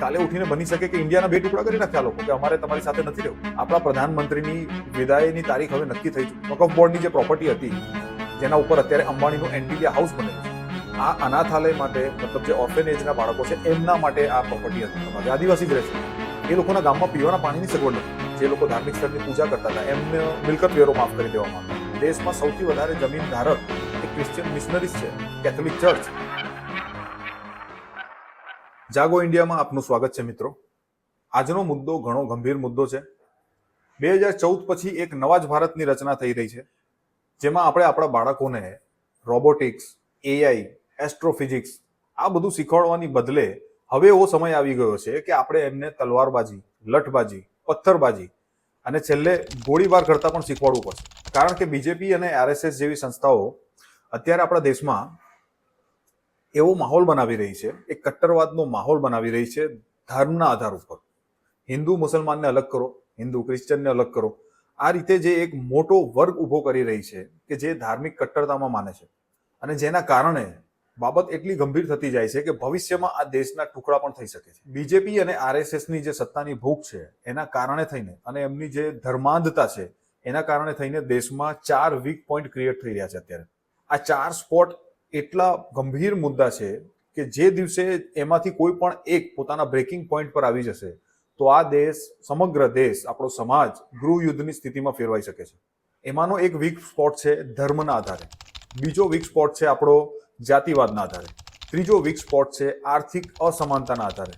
કાલે ઉઠીને બની શકે કે ઇન્ડિયાના બે ટુકડા કરી નાખ્યા લોકો, કે અમારે તમારી સાથે નથી રહેવું. આપણા પ્રધાનમંત્રીની વિદાયની તારીખ હવે નક્કી થઈ ચૂકી. વકફ બોર્ડની જે પ્રોપર્ટી હતી, જેના ઉપર અત્યારે અંબાણીનું એન્ટિલિયા હાઉસ બને છે. આ અનાથાલય માટે, મતલબ જે ઓર્ફેનેજના બાળકો છે, એમના માટે આ પ્રોપર્ટી હતી. આદિવાસી જ રહે છે. એ લોકોના ગામમાં પીવાના પાણીની સગવડ નથી. જે લોકો ધાર્મિક સ્થળની પૂજા કરતા હતા, એમને મિલકત વેરો માફ કરી દેવામાં દેશમાં સૌથી વધારે જમીન ધારક એ ક્રિશ્ચિયન મિશનરીઝ છે કેથોલિક ચર્ચ જાગો ઇન્ડિયામાં આપનું સ્વાગત છે મિત્રો. આજનો મુદ્દો ઘણો ગંભીર મુદ્દો છે. બે હજાર ચૌદ પછી એક નવા જ ભારતની રચના થઈ રહી છે. જેમાં આપણે આપણા બાળકોને રોબોટિક્સ એઆઈ એસ્ટ્રોફિઝિક્સ આ બધું શીખવાડવાની બદલે હવે એવો સમય આવી ગયો છે કે આપણે એમને તલવારબાજી, લઠબાજી, પથ્થરબાજી અને છેલ્લે ગોળીબાર કરતાં પણ શીખવાડવું પડશે. કારણ કે બીજેપી અને આરએસએસ જેવી સંસ્થાઓ અત્યારે આપણા દેશમાં એવો માહોલ બનાવી રહી છે, એક કટ્ટરવાદનો માહોલ બનાવી રહી છે ધર્મના આધાર ઉપર. હિન્દુ મુસલમાનને અલગ કરો, હિન્દુ ક્રિશ્ચનને અલગ કરો. આ રીતે જે એક મોટો વર્ગ ઊભો કરી રહી છે કે જે ધાર્મિક કટ્ટરતામાં માને છે. અને જેના કારણે બાબત એટલી ગંભીર થતી જાય છે કે ભવિષ્યમાં આ દેશના ટુકડા પણ થઈ શકે છે. બીજેપી અને આરએસએસની જે સત્તાની ભૂખ છે, એના કારણે થઈને અને એમની જે ધર્માંધતા છે, એના કારણે થઈને દેશમાં ચાર વીક પોઈન્ટ ક્રિએટ થઈ રહ્યા છે અત્યારે. આ ચાર સ્પોટ એટલા ગંભીર મુદ્દા છે કે જે દિવસે એમાંથી કોઈ પણ એક પોતાના બ્રેકિંગ પોઈન્ટ પર આવી જશે, તો આ દેશ, સમગ્ર દેશ, આપણો સમાજ ગૃહ યુદ્ધની સ્થિતિમાં ફેરવાઈ શકે છે. એમાંનો એક વીક સ્પોટ છે ધર્મના આધારે. બીજો વીક સ્પોટ છે આપણો જાતિવાદના આધારે. ત્રીજો વીક સ્પોટ છે આર્થિક અસમાનતાના આધારે.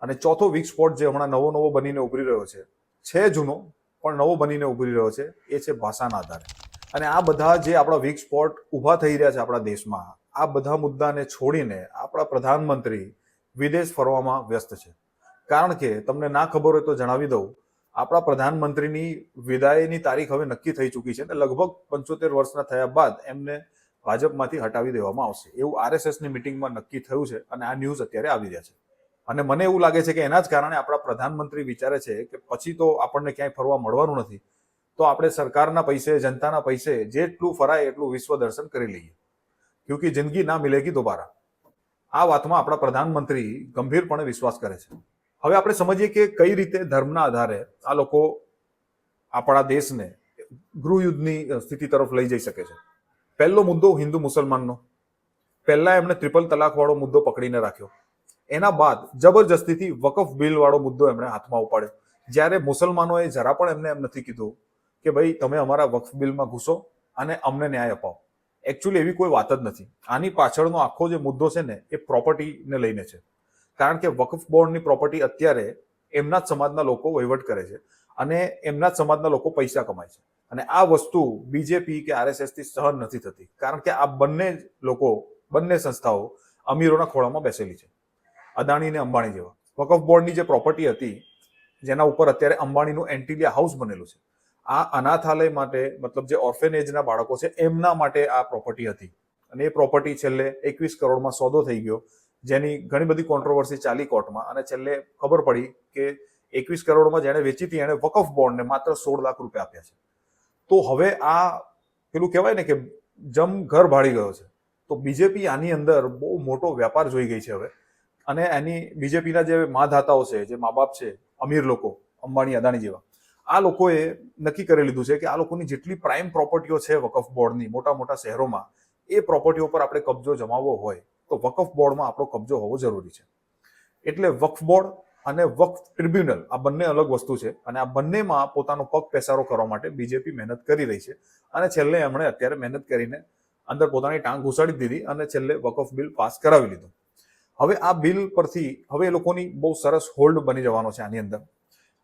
અને ચોથો વીક સ્પોટ જે હમણાં નવો નવો બનીને ઉભરી રહ્યો છે છે જૂનો, પણ નવો બનીને ઉભરી રહ્યો છે, એ છે ભાષાના આધારે. અને આ બધા જે આપણા વીક સ્પોટ ઊભા થઈ રહ્યા છે આપણા દેશમાં, આ બધા મુદ્દાને છોડીને આપણા પ્રધાનમંત્રી વિદેશ ફરવામાં વ્યસ્ત છે. કારણ કે તમને ના ખબર હોય તો જણાવી દઉં, આપણા પ્રધાનમંત્રીની વિદાયની તારીખ હવે નક્કી થઈ ચૂકી છે અને લગભગ પંચોતેર વર્ષના થયા બાદ એમને ભાજપમાંથી હટાવી દેવામાં આવશે. એવું આરએસએસની મિટિંગમાં નક્કી થયું છે અને આ ન્યૂઝ અત્યારે આવી રહ્યા છે. અને મને એવું લાગે છે કે એના જ કારણે આપણા પ્રધાનમંત્રી વિચારે છે કે પછી તો આપણને ક્યાંય ફરવા મળવાનું નથી. તો આપણે સરકારના પૈસે, જનતાના પૈસે જેટલું ફરાય એટલું વિશ્વ દર્શન કરી લઈએ. ક્યોંકિ જિંદગી ના મિલેગી દોબારા. આ વાતમાં આપણા પ્રધાનમંત્રી ગંભીરપણે વિશ્વાસ કરે છે. હવે આપણે સમજીએ કે કઈ રીતે ધર્મના આધારે આ લોકો આપણા દેશને ગૃહયુદ્ધની સ્થિતિ તરફ લઈ જઈ શકે છે. પહેલો મુદ્દો હિન્દુ મુસલમાનનો. પહેલા એમણે ટ્રિપલ તલાક વાળો મુદ્દો પકડીને રાખ્યો. એના બાદ જબરજસ્તીથી વકફ બિલ વાળો મુદ્દો એમણે હાથમાં ઉપાડ્યો. જ્યારે મુસલમાનોએ જરા પણ એમને એમ નથી કીધું કે ભાઈ તમે અમારા વકફ બિલમાં ઘૂસો અને અમને ન્યાય અપાવો. એકચ્યુઅલી એવી કોઈ વાત જ નથી. આની પાછળનો આખો જે મુદ્દો છે ને, એ પ્રોપર્ટીને લઈને છે. કારણ કે વકફ બોર્ડની પ્રોપર્ટી અત્યારે એમના જ સમાજના લોકો વહીવટ કરે છે અને એમના જ સમાજના લોકો પૈસા કમાય છે. અને આ વસ્તુ બીજેપી કે આરએસએસથી સહન નથી થતી. કારણ કે આ બંને લોકો, બંને સંસ્થાઓ અમીરોના ખોળામાં બેસેલી છે. અદાણી અને અંબાણી જેવા. વકફ બોર્ડની જે પ્રોપર્ટી હતી, જેના ઉપર અત્યારે અંબાણીનું એન્ટિલિયા હાઉસ બનેલું છે. આ અનાથાલય માટે, મતલબ જે ઓર્ફેનેજના બાળકો છે, એમના માટે આ પ્રોપર્ટી હતી. અને એ પ્રોપર્ટી છેલ્લે એકવીસ કરોડમાં સોદો થઈ ગયો, જેની ઘણી બધી કોન્ટ્રોવર્સી ચાલી કોર્ટમાં. અને છેલ્લે ખબર પડી કે એકવીસ કરોડમાં જેણે વેચી હતી, એણે વકફ બોન્ડને માત્ર સોળ લાખ રૂપિયા આપ્યા છે. તો હવે આ પેલું કહેવાય ને કે જમ ઘર ભાડી ગયો છે. તો બીજેપી આની અંદર બહુ મોટો વ્યાપાર જોઈ ગઈ છે હવે. અને એની બીજેપીના જે માધાતાઓ છે, જે મા બાપ છે, અમીર લોકો, અંબાણી, અદાણી જેવા આ લોકોએ નક્કી કરી લીધું છે કે આ લોકોની જેટલી પ્રાઇમ પ્રોપર્ટીઓ છે વકફ બોર્ડની, મોટા મોટા શહેરોમાં, એ પ્રોપર્ટીઓ પર આપણે કબજો જમાવવો હોય, તો વકફ બોર્ડમાં આપણો કબજો હોવો જરૂરી છે. એટલે વકફ બોર્ડ અને વકફ ટ્રિબ્યુનલ આ બંને અલગ વસ્તુ છે અને આ બંનેમાં પોતાનો પગ પેસારો કરવા માટે બીજેપી મહેનત કરી રહી છે અને છેલ્લે એમણે અત્યારે મહેનત કરીને અંદર પોતાની ટાંગ ઘુસાડી દીધી અને છેલ્લે વકફ બિલ પાસ કરાવી લીધું. હવે આ બિલ પરથી હવે એ લોકોની બહુ સરસ હોલ્ડ બની જવાનો છે આની અંદર.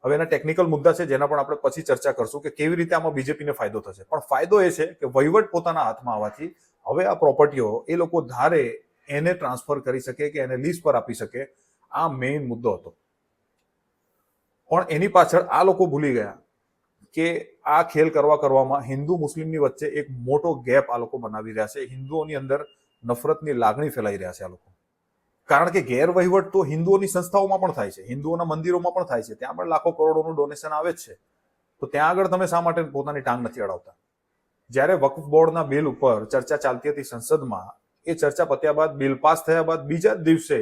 હવે એના ટેકનિકલ મુદ્દા છે જેના પણ આપણે પછી ચર્ચા કરશું કે કેવી રીતે આમાં બીજેપીને ફાયદો થશે. પણ ફાયદો એ છે કે વહીવટ પોતાના હાથમાં આવવાથી હવે આ પ્રોપર્ટીઓ એ લોકો ધારે એને ટ્રાન્સફર કરી શકે કે એને લીઝ પર આપી શકે. આ મેઇન મુદ્દો હતો. પણ એની પાછળ આ લોકો ભૂલી ગયા કે આ ખેલ કરવા કરવામાં હિન્દુ મુસ્લિમની વચ્ચે એક મોટો ગેપ આ લોકો બનાવી રહ્યા છે. હિન્દુઓની અંદર નફરતની લાગણી ફેલાઈ રહ્યા છે આ લોકો. કારણ કે ગેરવહીવટ તો હિન્દુઓની સંસ્થાઓમાં પણ થાય છે. હિન્દુઓના મંદિરોમાં પણ થાય છે. ત્યાં પણ લાખો કરોડોનું ડોનેશન આવે જ છે. તો ત્યાં આગળ તમે શા માટે પોતાની ટાંગ નથી અડાવતા? જ્યારે વકફ બોર્ડના બિલ ઉપર ચર્ચા ચાલતી હતી સંસદમાં, એ ચર્ચા પત્યા બાદ બિલ પાસ થયા બાદ બીજા દિવસે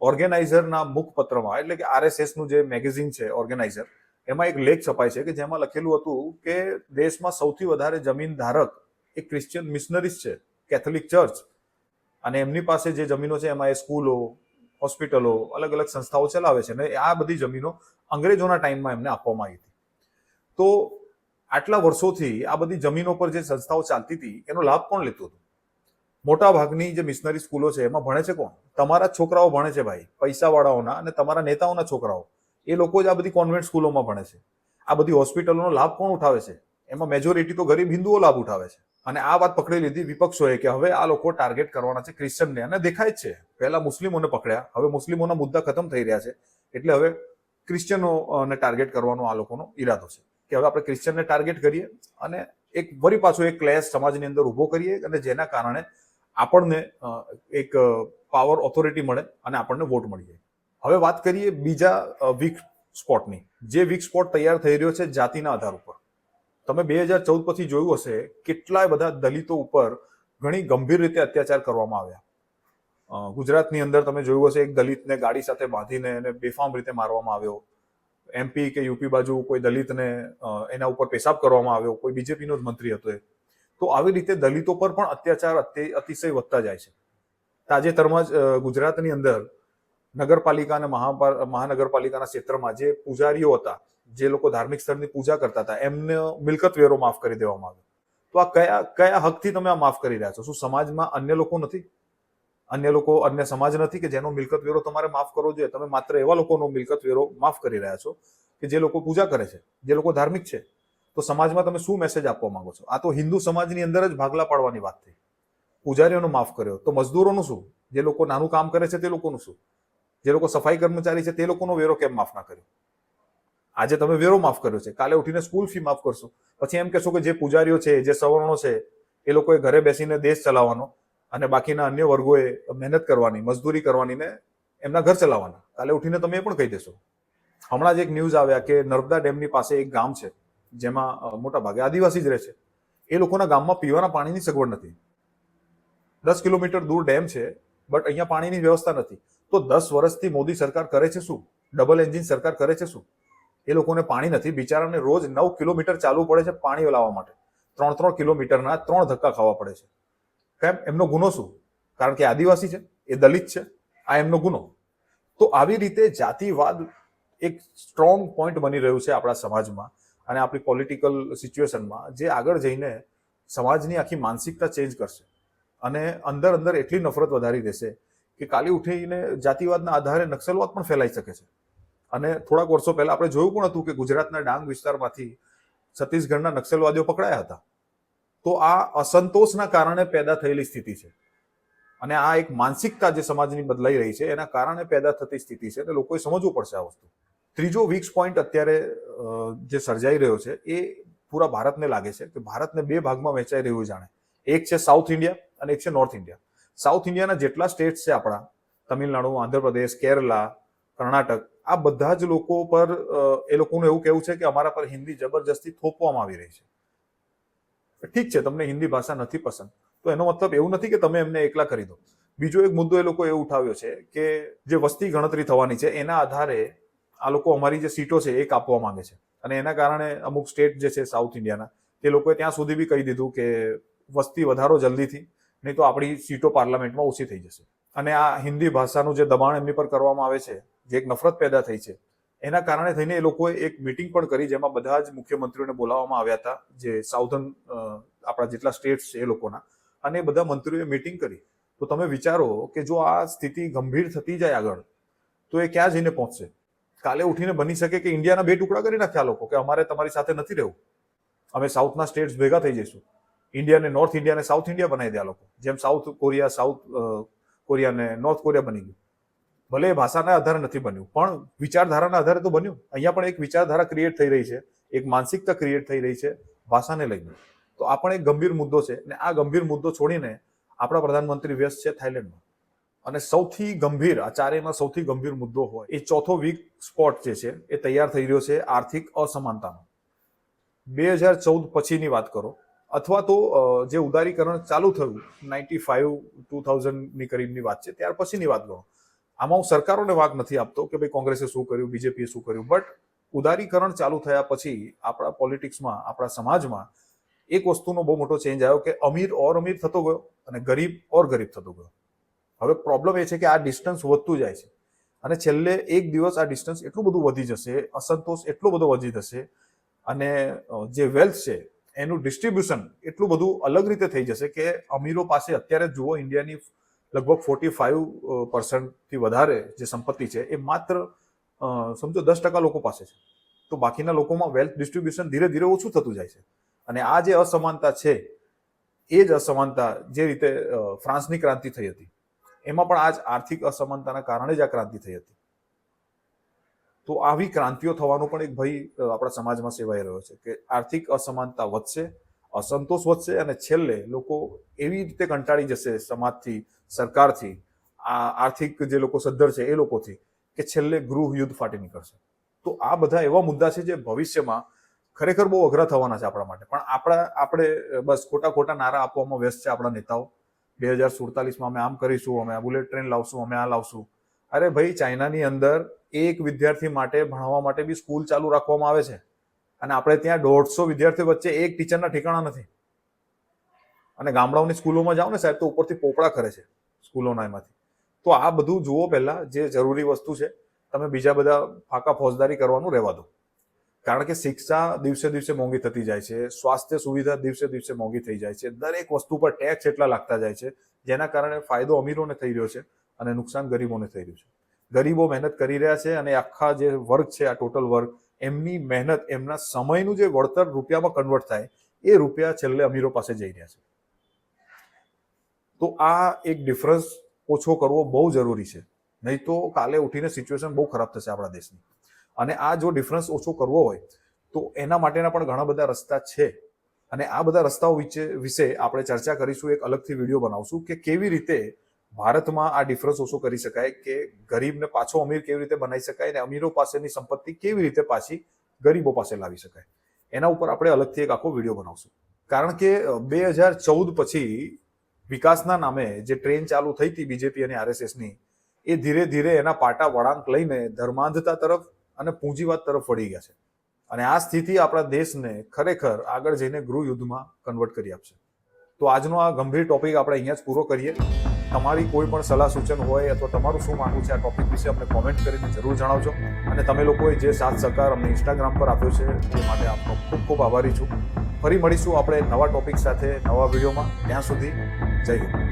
ઓર્ગેનાઇઝરના મુખપત્રમાં, એટલે કે આરએસએસનું જે મેગેઝિન છે ઓર્ગેનાઇઝર એમાં એક લેખ છપાય છે કે જેમાં લખેલું હતું કે દેશમાં સૌથી વધારે જમીન ધારક એ ક્રિશ્ચિયન મિશનરીઝ છે કેથોલિક ચર્ચ અને એમની પાસે જે જમીનો છે, એમાં એ સ્કૂલો, હોસ્પિટલો અલગ અલગ સંસ્થાઓ ચલાવે છે. અને આ બધી જમીનો અંગ્રેજોના ટાઈમમાં એમને આપવામાં આવી હતી. તો આટલા વર્ષોથી આ બધી જમીનો પર જે સંસ્થાઓ ચાલતી હતી, એનો લાભ કોણ લેતું હતું? મોટા ભાગની જે મિશનરી સ્કૂલો છે, એમાં ભણે છે કોણ? તમારા છોકરાઓ ભણે છે ભાઈ, પૈસાવાળાઓના અને તમારા નેતાઓના છોકરાઓ. એ લોકો જ આ બધી કોન્વેન્ટ સ્કૂલોમાં ભણે છે. આ બધી હોસ્પિટલોનો લાભ કોણ ઉઠાવે છે? એમાં મેજોરિટી તો ગરીબ હિન્દુઓ લાભ ઉઠાવે છે. અને આ વાત પકડી લીધી વિપક્ષોએ કે હવે આ લોકો ટાર્ગેટ કરવાના છે ક્રિશ્ચનને અને દેખાય છે, પહેલા મુસ્લિમોને પકડ્યા, હવે મુસ્લિમોના મુદ્દા ખતમ થઈ રહ્યા છે. એટલે હવે ક્રિશ્ચનોને ટાર્ગેટ કરવાનો આ લોકોનો ઈરાદો છે કે હવે આપણે ક્રિશ્ચિયનને ટાર્ગેટ કરીએ અને એક વરી પાછો એક ક્લેશ સમાજની અંદર ઊભો કરીએ અને જેના કારણે આપણને એક પાવર ઓથોરિટી મળે અને આપણને વોટ મળી જાય. હવે વાત કરીએ બીજા વીક સ્પોટની જે વીક સ્પોટ તૈયાર થઈ રહ્યો છે જાતિના આધાર ઉપર. તમે બે હજાર ચૌદ પછી જોયું હશે, કેટલાય બધા દલિતો ઉપર ઘણી ગંભીર રીતે અત્યાચાર કરવામાં આવ્યા. ગુજરાતની અંદર તમે જોયું હશે, એક દલિતને ગાડી સાથે બાંધીને એને બેફામ રીતે મારવામાં આવ્યો. એમપી કે યુપી બાજુ કોઈ દલિતને એના ઉપર પેશાબ કરવામાં આવ્યો, કોઈ બીજેપીનો જ મંત્રી હતો એ. તો આવી રીતે દલિતો પર પણ અત્યાચાર અતિ- અતિશય વધતા જાય છે. તાજેતરમાં જ ગુજરાતની અંદર નગરપાલિકા અને મહાનગરપાલિકાના ક્ષેત્રમાં જે પૂજારીઓ હતા, જે લોકો ધાર્મિક સ્થળની પૂજા કરતા હતા, એમને મિલકત વેરો માફ કરી દેવામાં આવ્યો. તો આ કયા કયા હકથી તમે આ માફ કરી રહ્યા છો? શું સમાજમાં અન્ય લોકો નથી? અન્ય લોકો, અન્ય સમાજ નથી કે જેનો મિલકત વેરો તમારે માફ કરવો જોઈએ? તમે માત્ર એવા લોકોનો મિલકત વેરો માફ કરી રહ્યા છો કે જે લોકો પૂજા કરે છે, જે લોકો ધાર્મિક છે. તો સમાજમાં તમે શું મેસેજ આપવા માંગો છો? આ તો હિન્દુ સમાજની અંદર જ ભાગલા પાડવાની વાત થઈ. પૂજારીઓનો માફ કર્યો. તો મજદૂરોનું શું? જે લોકો નાનું કામ કરે છે તે લોકોનું શું? જે લોકો સફાઈ કર્મચારી છે તે લોકોનો વેરો કેમ માફ ના કર્યો? આજે તમે વેરો માફ કર્યો છે. કાલે ઉઠીને સ્કૂલ ફી માફ કરશો. પછી એમ કહેશો કે જે પૂજારીઓ છે, જે સવર્ણો છે, એ લોકોએ ઘરે બેસીને દેશ ચલાવવાનો અને બાકીના અન્ય વર્ગોએ મહેનત કરવાની, મજદૂરી કરવાની ને એમના ઘર ચલાવવાના. કાલે ઉઠીને તમે એ પણ કહી દેશો. હમણાં જ એક ન્યૂઝ આવ્યા કે નર્મદા ડેમની પાસે એક ગામ છે, જેમાં મોટા ભાગે આદિવાસી જ રહે છે. એ લોકોના ગામમાં પીવાના પાણીની સગવડ નથી. દસ કિલોમીટર દૂર ડેમ છે, બટ અહીંયા પાણીની વ્યવસ્થા નથી. તો દસ વર્ષથી મોદી સરકાર કરે છે શું? ડબલ એન્જિન સરકાર કરે છે શું? એ લોકોને પાણી નથી. બિચારાને રોજ નવ કિલોમીટર ચાલવું પડે છે પાણી લાવવા માટે. ત્રણ ત્રણ કિલોમીટરના ત્રણ ધક્કા ખાવા પડે છે. કેમ? એમનો ગુનો શું? કારણ કે આદિવાસી છે, એ દલિત છે, આ એમનો ગુનો. તો આવી રીતે જાતિવાદ એક સ્ટ્રોંગ પોઈન્ટ બની રહ્યું છે આપણા સમાજમાં અને આપણી પોલિટિકલ સિચ્યુએશનમાં જે આગળ જઈને સમાજની આખી માનસિકતા ચેન્જ કરશે અને અંદર અંદર એટલી નફરત વધારી દેશે કે કાલી ઉઠીને જાતિવાદના આધારે નક્સલવાદ પણ ફેલાઈ શકે છે. અને થોડાક વર્ષો પહેલા આપણે જોયું પણ હતું કે ગુજરાતના ડાંગ વિસ્તારમાંથી છત્તીસગઢના નક્સલવાદીઓ પકડાયા હતા. તો આ અસંતોષના કારણે પેદા થયેલી સ્થિતિ છે. અને આ એક માનસિકતા જે સમાજની બદલાઈ રહી છે, એના કારણે પેદા થતી સ્થિતિ છે, એટલે લોકોએ સમજવું પડશે આ વસ્તુ. ત્રીજો વીક્સ પોઈન્ટ અત્યારે જે સર્જાઈ રહ્યો છે, એ પૂરા ભારતને લાગે છે કે ભારતને બે ભાગમાં વહેંચાઈ રહ્યું જાણે. એક છે સાઉથ ઇન્ડિયા અને એક છે નોર્થ ઇન્ડિયા સાઉથ ઇન્ડિયાના જેટલા સ્ટેટ્સ છે આપણા, તમિલનાડુ, આંધ્રપ્રદેશ, કેરલા, કર્ણાટક, આ બધા જ લોકો પર એ લોકોનું એવું કહેવું છે કે અમારા પર હિન્દી જબરજસ્તી થોપવામાં આવી રહી છે. ઠીક છે, તમને હિન્દી ભાષા નથી પસંદ. તો એનો મતલબ એવું નથી કે તમે એમને એકલા કરી દો. બીજો એક મુદ્દો એ લોકો એ ઉઠાવ્યો છે કે જે વસ્તી ગણતરી થવાની છે, એના આધારે આ લોકો અમારી જે સીટો છે એ કાપવા માંગે છે. અને એના કારણે અમુક સ્ટેટ જે છે સાઉથ ઇન્ડિયાના, તે લોકોએ ત્યાં સુધી બી કહી દીધું કે વસ્તી વધારો જલ્દીથી નહીં તો આપણી સીટો પાર્લામેન્ટમાં ઓછી થઈ જશે. અને આ હિન્દી ભાષાનું જે દબાણ એમની પર કરવામાં આવે છે, જે એક નફરત પેદા થઈ છે, એના કારણે થઈને એ લોકોએ એક મિટિંગ પણ કરી જેમાં બધા જ મુખ્યમંત્રીઓને બોલાવવામાં આવ્યા હતા, જે સાઉથર્ન આપણા જેટલા સ્ટેટ્સ છે એ લોકોના. અને એ બધા મંત્રીઓએ મિટિંગ કરી. તો તમે વિચારો કે જો આ સ્થિતિ ગંભીર થતી જાય આગળ, તો એ ક્યાં જઈને પહોંચશે? કાલે ઉઠીને બની શકે કે ઇન્ડિયાના બે ટુકડા કરી નાખ્યા લોકો, કે અમારે તમારી સાથે નથી રહેવું. અમે સાઉથના સ્ટેટ્સ ભેગા થઈ જઈશું. ઇન્ડિયાને નોર્થ ઇન્ડિયાને સાઉથ ઇન્ડિયા બનાવી દે આ લોકો. જેમ સાઉથ કોરિયા સાઉથ કોરિયાને નોર્થ કોરિયા બની ગયું. ભલે ભાષાના આધારે નથી બન્યું, પણ વિચારધારાના આધારે તો બન્યું. અહીંયા પણ એક વિચારધારા ક્રિએટ થઈ રહી છે, એક માનસિકતા ક્રિએટ થઈ રહી છે ભાષાને લઈને. તો આ પણ એક ગંભીર મુદ્દો છે અને આ ગંભીર મુદ્દો છોડીને આપણા પ્રધાનમંત્રી વ્યસ્ત છે થાઇલેન્ડમાં. અને સૌથી ગંભીર, આ ચારેયમાં સૌથી ગંભીર મુદ્દો હોય, એ ચોથો વીક સ્પોટ જે છે, એ તૈયાર થઈ રહ્યો છે આર્થિક અસમાનતાનો બે હજાર ચૌદ પછીની વાત કરો અથવા તો જે ઉદારીકરણ ચાલુ થયું, નાઇન્ટી ફાઈવ ટુ થાઉઝન્ડની કરીબની વાત છે, ત્યાર પછીની વાત ગણો. આમાં હું સરકારોને વાત નથી આપતો કે ભાઈ કોંગ્રેસે શું કર્યું, બીજેપીએ શું કર્યું, બટ ઉદારીકરણ ચાલુ થયા પછી આપણા પોલિટિક્સમાં, આપણા સમાજમાં એક વસ્તુનો બહુ મોટો ચેન્જ આવ્યો કે અમીર ઓર અમીર થતો ગયો અને ગરીબ ઓર ગરીબ થતો ગયો. હવે પ્રોબ્લેમ એ છે કે આ ડિસ્ટન્સ વધતું જાય છે. અને છેલ્લે એક દિવસ આ ડિસ્ટન્સ એટલું બધું વધી જશે, અસંતોષ એટલો બધો વધી જશે અને જે વેલ્થ છે એનું ડિસ્ટ્રીબ્યુશન એટલું બધું અલગ રીતે થઈ જશે કે અમીરો પાસે અત્યારે જુઓ, ઇન્ડિયાની લગભગ ફોર્ટી ફાઈવ પર્સન્ટથી વધારે જે સંપત્તિ છે, એ માત્ર સમજો દસ ટકા લોકો પાસે છે. તો બાકીના લોકોમાં વેલ્થ ડિસ્ટ્રીબ્યુશન ધીરે ધીરે ઓછું થતું જાય છે. અને આ જે અસમાનતા છે, એ જ અસમાનતા જે રીતે ફ્રાન્સની ક્રાંતિ થઈ હતી, એમાં પણ આ જ આર્થિક અસમાનતાના કારણે જ આ ક્રાંતિ થઈ હતી. તો આવી ક્રાંતિઓ થવાનો પણ એક ભય આપણા સમાજમાં સેવાઈ રહ્યો છે કે આર્થિક અસમાનતા વધશે, અસંતોષ વધશે અને છેલ્લે લોકો એવી રીતે કંટાળી જશે સમાજથી, સરકારથી, આ આર્થિક જે લોકો સદ્ધર છે એ લોકોથી કે છેલ્લે ગૃહ યુદ્ધ ફાટી નીકળશે. તો આ બધા એવા મુદ્દા છે જે ભવિષ્યમાં ખરેખર બહુ અઘરા થવાના છે આપણા માટે. પણ આપણા, આપણે બસ ખોટા ખોટા નારા આપવામાં વ્યસ્ત છે આપણા નેતાઓ. બે હજાર સુડતાલીસમાં અમે આમ કરીશું, અમે આ બુલેટ ટ્રેન લાવશું, અમે આ લાવશું. અરે ભાઈ, ચાઇનાની અંદર એક વિદ્યાર્થી માટે ભણવા માટે બી સ્કૂલ ચાલુ રાખવામાં આવે છે. અને આપણે ત્યાં દોઢસો વિદ્યાર્થીઓ વચ્ચે એક ટીચરના ઠેકાણા નથી. અને ગામડાઓની સ્કૂલોમાં જાઓ ને સાહેબ, તો ઉપરથી પોપડા કરે છે સ્કૂલોના એમાંથી. તો આ બધું જુઓ પહેલા, જે જરૂરી વસ્તુ છે, તમે બીજા બધા ફાકા ફોજદારી કરવાનું રહેવા દો. કારણ કે શિક્ષા દિવસે દિવસે મોંઘી થતી જાય છે, સ્વાસ્થ્ય સુવિધા દિવસે દિવસે મોંઘી થઈ જાય છે, દરેક વસ્તુ પર ટેક્સ એટલા લાગતા જાય છે, જેના કારણે ફાયદો અમીરોને થઈ રહ્યો છે. અને નુકસાન ગરીબોને થઈ રહ્યું છે. ગરીબો મહેનત કરી રહ્યા છે અને આખા જે વર્ગ છે, આ ટોટલ વર્ગ, એમની મહેનત, એમના સમયનું જે વળતર રૂપિયામાં કન્વર્ટ થાય, એ રૂપિયા છેલ્લે અમીરો પાસે જઈ રહ્યા છે. તો આ એક ડિફરન્સ ઓછો કરવો બહુ જરૂરી છે. નહીં તો કાલે ઉઠીને સિચ્યુએશન બહુ ખરાબ થશે આપણા દેશની. અને આ જો ડિફરન્સ ઓછો કરવો હોય, તો એના માટેના પણ ઘણા બધા રસ્તા છે. અને આ બધા રસ્તાઓ વિશે વિશે આપણે ચર્ચા કરીશું, એક અલગથી વીડિયો બનાવશું કે કેવી રીતે ભારતમાં આ ડિફરન્સ ઓછો કરી શકાય કે ગરીબને પાછો અમીર કેવી રીતે બનાવી શકાય અને અમીરો પાસેની સંપત્તિ કેવી રીતે પાછી ગરીબો પાસે લાવી શકાય. એના ઉપર આપણે અલગથી એક આખો વીડિયો બનાવશું. કારણ કે બે હજાર ચૌદ પછી વિકાસના નામે જે ટ્રેન ચાલુ થઈ હતી બીજેપી અને આરએસએસની એ ધીરે ધીરે એના પાટા વળાંક લઈને ધર્માંધતા તરફ અને પૂંજીવાદ તરફ વળી ગયા છે. અને આ સ્થિતિ આપણા દેશને ખરેખર આગળ જઈને ગૃહ યુદ્ધમાં કન્વર્ટ કરી આપશે. તો આજનો આ ગંભીર ટોપિક આપણે અહીંયા જ પૂરો કરીએ. તમારી કોઈ પણ સલાહ સૂચન હોય અથવા તમારું શું માનવું છે આ ટોપિક વિશે અમને કોમેન્ટ કરીને જરૂર જણાવજો. અને તમે લોકોએ જે સાથ સહકાર અમને ઇન્સ્ટાગ્રામ પર આપ્યો છે તે માટે આપનો ખૂબ ખૂબ આભારી છું. ફરી મળીશું આપણે નવા ટોપિક સાથે નવા વિડીયોમાં. ત્યાં સુધી જય હિન્દ.